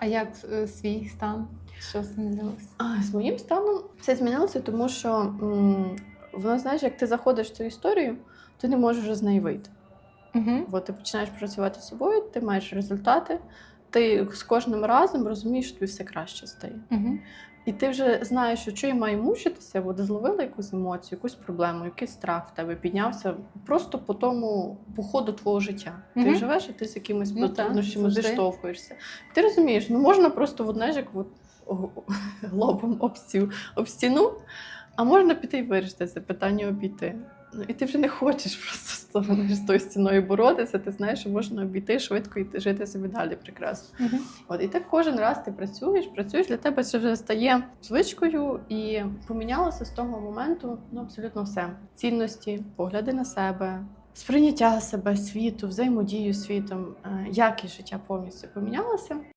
А як е, свій стан? Що змінилося? А, з моїм станом все змінилося, тому що м, воно, знаєш, як ти заходиш в цю історію, ти не можеш вже з неї вийти. Угу. Бо ти починаєш працювати з собою, ти маєш результати, ти з кожним разом розумієш, що тобі все краще стає. Угу. І ти вже знаєш, що я маю мучитися, бо ти зловила якусь емоцію, якусь проблему, якийсь страх в тебе піднявся просто по тому по ходу твого життя. Ти живеш, і ти з якимись Ну, так, труднощами зіштовхуєшся. Ти розумієш, ну можна просто от, знаєш, як от, лобом об, стіл, об стіну, а можна піти і вирішити це питання обійти. Ну, і ти вже не хочеш просто з тою стіною боротися. Ти знаєш, що можна обійти швидко і жити собі далі прекрасно. Угу. От і так кожен раз ти працюєш, працюєш, для тебе це вже стає звичкою, і помінялося з того моменту ну абсолютно все: цінності, погляди на себе, сприйняття себе, світу, взаємодію з світом, е, якість життя повністю помінялася.